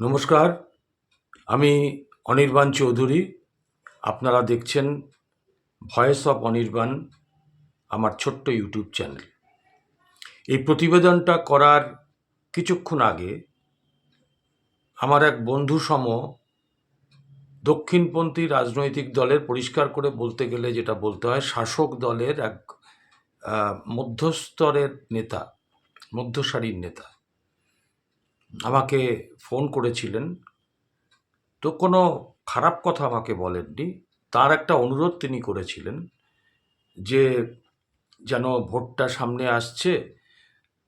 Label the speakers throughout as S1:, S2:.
S1: নমস্কার, আমি অনির্বাণ চৌধুরী। আপনারা দেখছেন ভয়েস অফ অনির্বাণ, আমার ছোট্ট ইউটিউব চ্যানেল। এই প্রতিবেদনটা করার কিছুক্ষণ আগে আমার এক বন্ধু সম দক্ষিণপন্থী রাজনৈতিক দলের পরিষ্কার করে বলতে গেলে যেটা বলতে হয়, শাসক দলের এক মধ্যস্তরের নেতা, মধ্যসারির নেতা। আমাকে ফোন করেছিলেন। তো কোনো খারাপ কথা আমাকে বলেননি। তার একটা অনুরোধ তিনি করেছিলেন যে, যেন ভোটটা সামনে আসছে,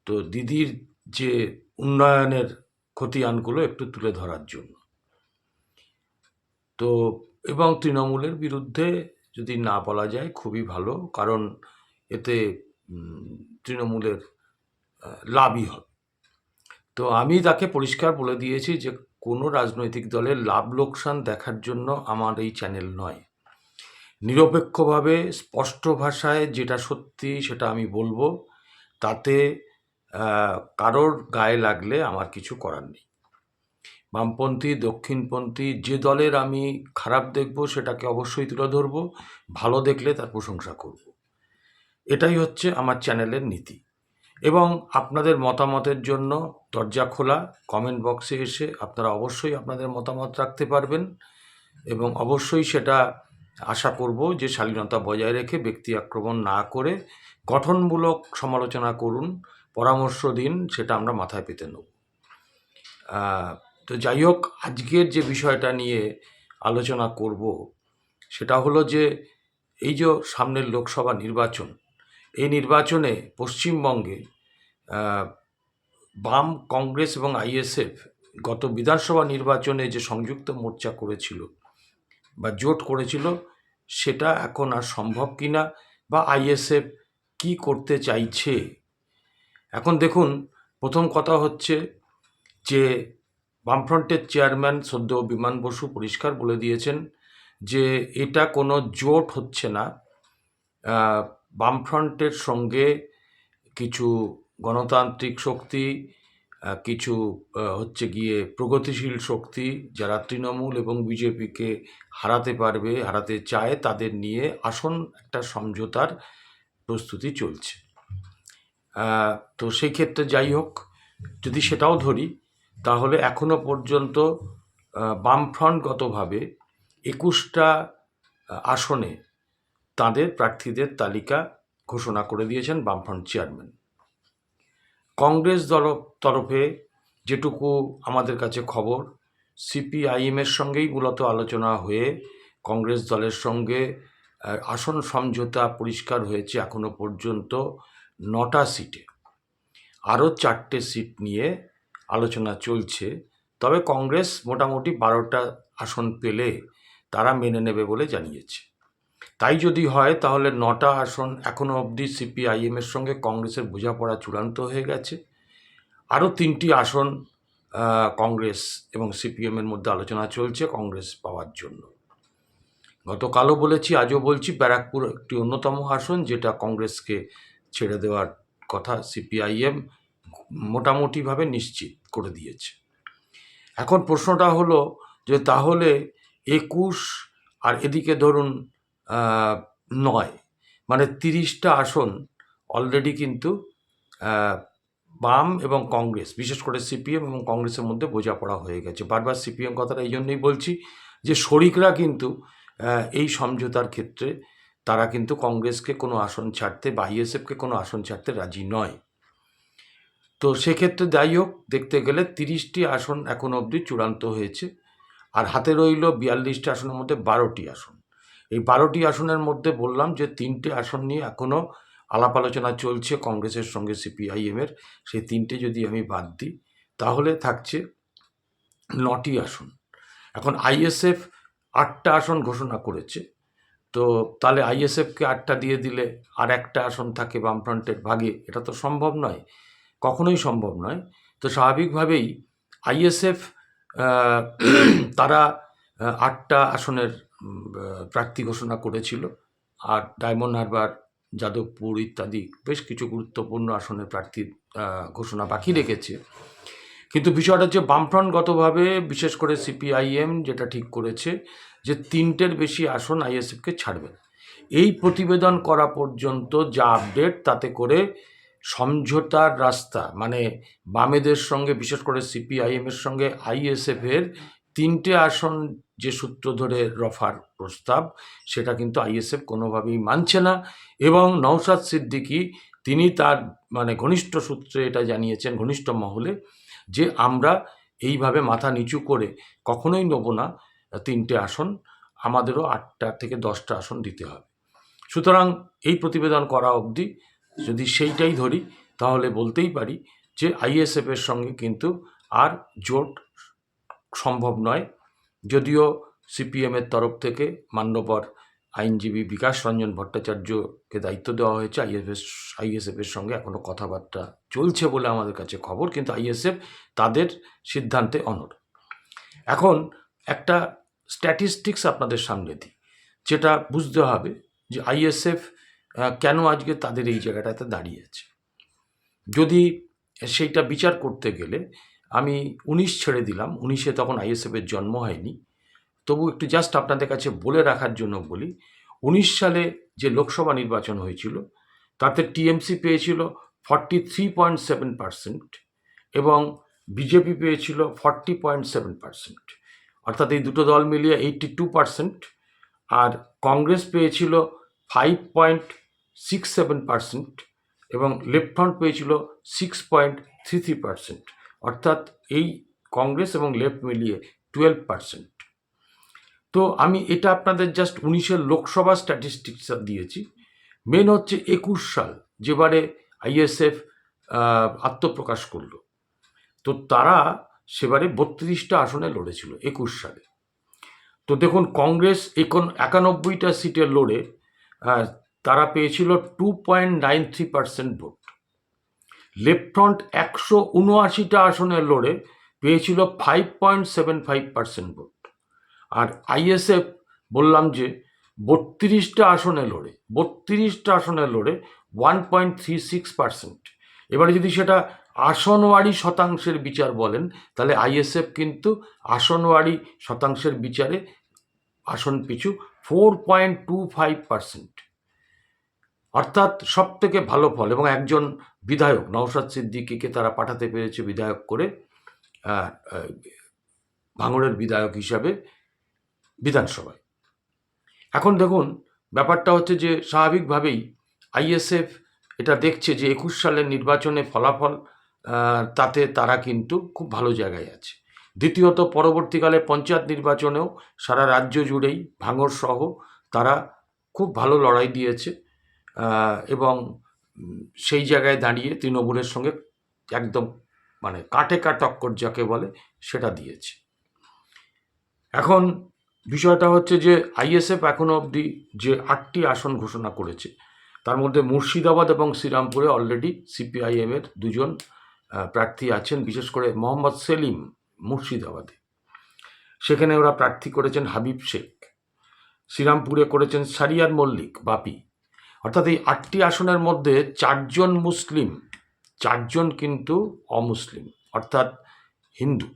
S1: তো দিদির যে উন্নয়নের খতিয়ানগুলো একটু তুলে ধরার জন্য। তো, এবং তৃণমূলের বিরুদ্ধে যদি না বলা যায় খুবই ভালো, কারণ এতে তৃণমূলের লাভই হবে। তো আমি তাকে পরিষ্কার বলে দিয়েছি যে, কোনো রাজনৈতিক দলের লাভ লোকসান দেখার জন্য আমার এই চ্যানেল নয়। নিরপেক্ষভাবে, স্পষ্ট ভাষায় যেটা সত্যি সেটা আমি বলব, তাতে কারোর গায়ে লাগলে আমার কিছু করার নেই। বামপন্থী, দক্ষিণপন্থী, যে দলের আমি খারাপ দেখব সেটাকে অবশ্যই তুলে ধরবো, ভালো দেখলে তার প্রশংসা করব। এটাই হচ্ছে আমার চ্যানেলের নীতি। এবং আপনাদের মতামতের জন্য দরজা খোলা কমেন্ট বক্সে এসে আপনারা অবশ্যই আপনাদের মতামত রাখতে পারবেন এবং অবশ্যই সেটা আশা করব যে শালীনতা বজায় রেখে ব্যক্তি আক্রমণ না করে গঠনমূলক সমালোচনা করুন, পরামর্শ দিন, সেটা আমরা মাথায় পেতে নেব। তো যাই হোক, আজকের যে বিষয়টা নিয়ে আলোচনা করব, সেটা হলো যে এই যে সামনের লোকসভা নির্বাচন এই নির্বাচনে পশ্চিমবঙ্গে বাম কংগ্রেস এবং আইএসএফ গত বিধানসভা নির্বাচনে যে সংযুক্ত মোর্চা করেছিল বা জোট করেছিল, সেটা এখন আর সম্ভব কিনা বা আইএসএফ কি করতে চাইছে? এখন দেখুন, প্রথম কথা হচ্ছে যে বামফ্রন্টের চেয়ারম্যান সদ্য বিমান বসু পরিষ্কার বলে দিয়েছেন যে এটা কোনো জোট হচ্ছে না। বামফ্রন্টের সঙ্গে কিছু গণতান্ত্রিক শক্তি কিছু হচ্ছে গিয়ে প্রগতিশীল শক্তি যারা তৃণমূল এবং বিজেপিকে হারাতে পারবে, হারাতে চায়, তাদের নিয়ে আসন একটা সমঝোতার প্রস্তুতি চলছে। তো সেই ক্ষেত্রে যাই হোক, যদি সেটাও ধরি, তাহলে এখনও পর্যন্ত বামফ্রন্টগতভাবে একুশটা আসনে তাদের প্রার্থীদের তালিকা ঘোষণা করে দিয়েছেন বামফ্রন্ট চেয়ারম্যান। কংগ্রেস দল তরফে যেটুকু আমাদের কাছে খবর সিপিআইএমের সঙ্গেই মূলত আলোচনা হয়ে কংগ্রেস দলের সঙ্গে আসন সমঝোতা পরিষ্কার হয়েছে এখনও পর্যন্ত নটা সিটে। আরও চারটে সিট নিয়ে আলোচনা চলছে, তবে কংগ্রেস মোটামুটি বারোটা আসন পেলে তারা মেনে নেবে বলে জানিয়েছে। তাই যদি হয়, তাহলে নটা আসন এখনও অবধি সিপিআইএমের সঙ্গে কংগ্রেসের বোঝাপড়া চূড়ান্ত হয়ে গেছে। আরও তিনটি আসন কংগ্রেস এবং সিপিএমের মধ্যে আলোচনা চলছে কংগ্রেস পাওয়ার জন্য। গতকালও বলেছি, আজও বলছি, ব্যারাকপুর একটি অন্যতম আসন যেটা কংগ্রেসকে ছেড়ে দেওয়ার কথা সিপিআইএম মোটামুটিভাবে নিশ্চিত করে দিয়েছে। এখন প্রশ্নটা হলো যে তাহলে একুশ আর এদিকে ধরুন নয়। মানে তিরিশটা আসন অলরেডি কিন্তু বাম এবং কংগ্রেস, বিশেষ করে সিপিএম এবং কংগ্রেসের মধ্যে বোঝাপড়া হয়ে গেছে। বারবার সিপিএম কথাটা এই জন্যই বলছি যে শরিকরা কিন্তু এই সমঝোতার ক্ষেত্রে তারা কিন্তু কংগ্রেসকে কোনো আসন ছাড়তে বা ইএসএফকে কোনো আসন ছাড়তে রাজি নয়। তো সেক্ষেত্রে যাই হোক, দেখতে গেলে তিরিশটি আসন এখন অবধি চূড়ান্ত হয়েছে। আর হাতে রইল বিয়াল্লিশটি আসনের মধ্যে বারোটি আসন। এই বারোটি আসনের মধ্যে বললাম যে তিনটে আসন নিয়ে এখনও আলাপ আলোচনা চলছে কংগ্রেসের সঙ্গে সিপিআইএমের সেই তিনটে যদি আমি বাদ দিই, তাহলে থাকছে নটি আসন। এখন আইএসএফ আটটা আসন ঘোষণা করেছে। তো তাহলে আইএসএফকে আটটা দিয়ে দিলে আর একটা আসন থাকে বামফ্রন্টের ভাগে, এটা তো সম্ভব নয়। কখনোই সম্ভব নয়। তো স্বাভাবিকভাবেই আইএসএফ তারা আটটা আসনের প্রার্থী ঘোষণা করেছিল। আর ডায়মন্ড হারবার, যাদবপুর ইত্যাদি বেশ কিছু গুরুত্বপূর্ণ আসনের প্রার্থী ঘোষণা বাকি রেখেছে। কিন্তু বিষয়টা হচ্ছে বামফ্রন্টগতভাবে, বিশেষ করে সিপিআইএম যেটা ঠিক করেছে যে তিনটের বেশি আসন আইএসএফকে ছাড়বে। এই প্রতিবেদন করা পর্যন্ত যা আপডেট, তাতে করে সমঝোতার রাস্তা মানে বামেদের সঙ্গে, বিশেষ করে সিপিআইএমের সঙ্গে আইএসএফ এর তিনটে আসন যে সূত্র ধরে রফার প্রস্তাব, সেটা কিন্তু আইএসএফ কোনোভাবেই মানছে না এবং নওশাদ সিদ্দিকী তিনি তার মানে ঘনিষ্ঠ সূত্রে এটা জানিয়েছেন, ঘনিষ্ঠ মহলে, যে আমরা এইভাবে মাথা নিচু করে কখনোই নেব না তিনটে আসন, আমাদেরও আটটা থেকে দশটা আসন দিতে হবে। সুতরাং এই প্রতিবেদন করা অবধি যদি সেইটাই ধরি, তাহলে বলতেই পারি যে আইএসএফের সঙ্গে কিন্তু আর জোট সম্ভব নয়। যদিও সিপিএমের তরফ থেকে মান্যবর আইনজীবী বিকাশ রঞ্জন ভট্টাচার্যকে দায়িত্ব দেওয়া হয়েছে। আইএফএস আইএসএফের সঙ্গে এখনও কথাবার্তা চলছে বলে আমাদের কাছে খবর, কিন্তু আইএসএফ তাদের সিদ্ধান্তে অনড়। এখন একটা স্ট্যাটিস্টিক্স আপনাদের সামনে দিই, যেটা বুঝতে হবে যে আইএসএফ কেন আজকে তাদের এই জায়গাটাতে দাঁড়িয়ে আছে। যদি সেইটা বিচার করতে গেলে আমি উনিশ ছেড়ে দিলাম। উনিশে তখন আইএসএফের জন্ম হয়নি। তবু একটু জাস্ট আপনাদের কাছে বলে রাখার জন্য বলি, উনিশ সালে যে লোকসভা নির্বাচন হয়েছিল, তাতে টিএমসি পেয়েছিল forty three point seven percent এবং বিজেপি পেয়েছিল ফর্টি পয়েন্ট সেভেন পার্সেন্ট অর্থাৎ এই দুটো দল মিলিয়ে এইটটি টু পার্সেন্ট আর কংগ্রেস পেয়েছিল five point six seven percent এবং লেফট ফ্রন্ট পেয়েছিল six point three three percent অর্থাৎ এই কংগ্রেস এবং লেফট মিলিয়ে টুয়েলভ পার্সেন্ট তো আমি এটা আপনাদের জাস্ট উনিশের লোকসভা স্ট্যাটিস্টিক্স দিয়েছি। মেন হচ্ছে একুশ সাল, যেবারে আইএসএফ আত্মপ্রকাশ করল। তো তারা সেবারে বত্রিশটা আসনে লড়েছিল একুশ সালে। তো দেখুন, কংগ্রেস এখন একানব্বইটা সিটে লড়ে তারা পেয়েছিল two point nine three percent vote left front একশো উনআশিটা আসনের লড়ে পেয়েছিল five point seven five percent vote আর আইএসএফ বললাম যে বত্রিশটা আসনে লড়ে, বত্রিশটা আসনে লড়ে one point three six percent এবারে যদি সেটা আসনওয়ারি শতাংশের বিচার বলেন, তাহলে আইএসএফ কিন্তু আসনওয়ারি শতাংশের বিচারে আসন পিছু four point two five percent অর্থাৎ সব থেকে ভালো ফল এবং একজন বিধায়ক, নওশাদ সিদ্দিকীকে তারা পাঠাতে পেরেছে বিধায়ক করে ভাঙড়ের বিধায়ক হিসাবে বিধানসভায়। এখন দেখুন, ব্যাপারটা হচ্ছে যে স্বাভাবিকভাবেই আইএসএফ এটা দেখছে যে একুশ সালের নির্বাচনে ফলাফল তাতে তারা কিন্তু খুব ভালো জায়গায় আছে। দ্বিতীয়ত, পরবর্তীকালে পঞ্চায়েত নির্বাচনেও সারা রাজ্য জুড়েই ভাঙড় সহ তারা খুব ভালো লড়াই দিয়েছে। এবং সেই জায়গায় দাঁড়িয়ে তৃণমূলের সঙ্গে একদম মানে কাটে কা টক্কর যাকে বলে সেটা দিয়েছে। এখন বিষয়টা হচ্ছে যে আইএসএফ এখনও অবধি যে আটটি আসন ঘোষণা করেছে, তার মধ্যে মুর্শিদাবাদ এবং শ্রীরামপুরে অলরেডি সিপিআইএমের দুজন প্রার্থী আছেন, বিশেষ করে মোহাম্মদ সেলিম মুর্শিদাবাদে। সেখানে ওরা প্রার্থী করেছেন হাবিব শেখ। শ্রীরামপুরে করেছেন সারিয়ার মল্লিক বাপি। অর্থাৎ এই আটটি আসনের মধ্যে চারজন মুসলিম, চারজন কিন্তু অমুসলিম, অর্থাৎ হিন্দু।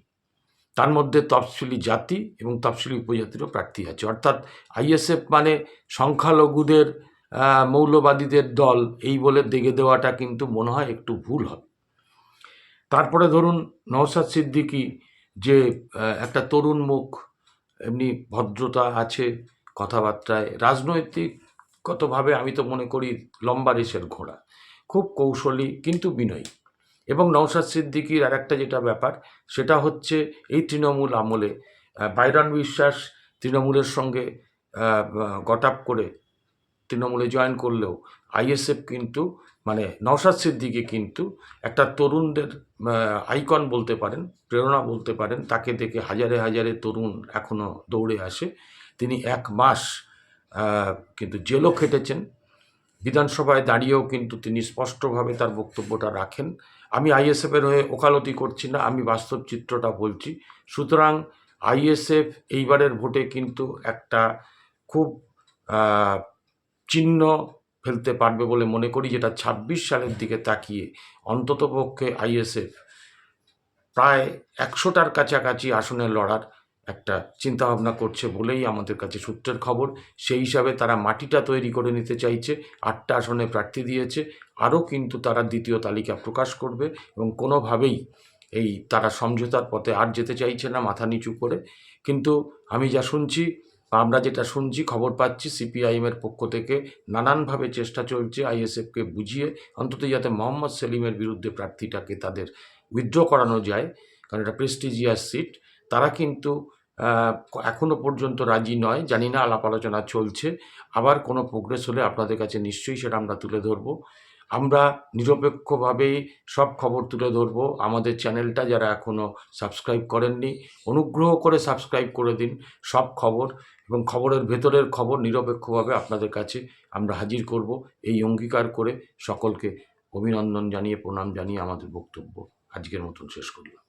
S1: তার মধ্যে তফসিলি জাতি এবং তফসিলি উপজাতিরও প্রার্থী আছে। অর্থাৎ আইএসএফ মানে সংখ্যালঘুদের মৌলবাদীদের দল, এই বলে দেগে দেওয়াটা কিন্তু মনে হয় একটু ভুল হবে তারপরে ধরুন নওশাদ সিদ্দিকী যে একটা তরুণ মুখ, এমনি ভদ্রতা আছে, কথাবার্তায় রাজনৈতিকগতভাবে আমি তো মনে করি লম্বা রেসের ঘোড়া। খুব কৌশলী কিন্তু বিনয়ী। এবং নওশাদ সিদ্দিকীর আর একটা যেটা ব্যাপার, সেটা হচ্ছে এই তৃণমূল আমলে বাইরান বিশ্বাস তৃণমূলের সঙ্গে গট আপ করে তৃণমূলে জয়েন করলেও আইএসএফ কিন্তু মানে নওশাদ সিদ্দিকি কিন্তু একটা তরুণদের আইকন বলতে পারেন, প্রেরণা বলতে পারেন, তাকে দেখে হাজারে হাজারে তরুণ এখনও দৌড়ে আসে। তিনি এক মাস কিন্তু জেলও খেটেছেন। বিধানসভায় দাঁড়িয়েও কিন্তু তিনি স্পষ্টভাবে তার বক্তব্যটা রাখেন। আমি আইএসএফের হয়ে ওকালতি করছি না, আমি বাস্তব চিত্রটা বলছি। সুতরাং আইএসএফ এইবারের ভোটে কিন্তু একটা খুব চিহ্ন ফেলতে পারবে বলে মনে করি, যেটা ছাব্বিশ সালের দিকে তাকিয়ে অন্ততপক্ষে আইএসএফ প্রায় একশোটার কাছাকাছি আসনে লড়ার একটা চিন্তাভাবনা করছে বলেই আমাদের কাছে সূত্রের খবর। সেই হিসাবে তারা মাটিটা তৈরি করে নিতে চাইছে, আটটা আসনে প্রার্থী দিয়েছে, আরও কিন্তু তারা দ্বিতীয় তালিকা প্রকাশ করবে এবং কোনোভাবেই এই তারা সমঝোতার পথে আর যেতে চাইছে না মাথা নিচু করে। কিন্তু আমি যা শুনছি আমরা যেটা শুনছি, খবর পাচ্ছি, সিপিআইএমের পক্ষ থেকে নানানভাবে চেষ্টা চলছে আইএসএফকে বুঝিয়ে, অন্তত যাতে মোহাম্মদ সেলিমের বিরুদ্ধে প্রার্থীটাকে তাদের উইথড্র করানো যায়, কারণ এটা প্রেস্টিজিয়াস সিট। তারা কিন্তু আহ, এখনও পর্যন্ত রাজি নয়। জানি না আলাপ আলোচনা চলছে। আবার কোনো প্রোগ্রেস হলে আপনাদের কাছে নিশ্চয়ই সেটা আমরা তুলে ধরবো। আমরা নিরপেক্ষভাবেই সব খবর তুলে ধরবো। আমাদের চ্যানেলটা যারা এখনও সাবস্ক্রাইব করেননি অনুগ্রহ করে সাবস্ক্রাইব করে দিন সব খবর এবং খবরের ভেতরের খবর নিরপেক্ষভাবে আপনাদের কাছে আমরা হাজির করব। এই অঙ্গীকার করে সকলকে অভিনন্দন জানিয়ে প্রণাম জানিয়ে আমাদের বক্তব্য আজকের মতন শেষ করলাম।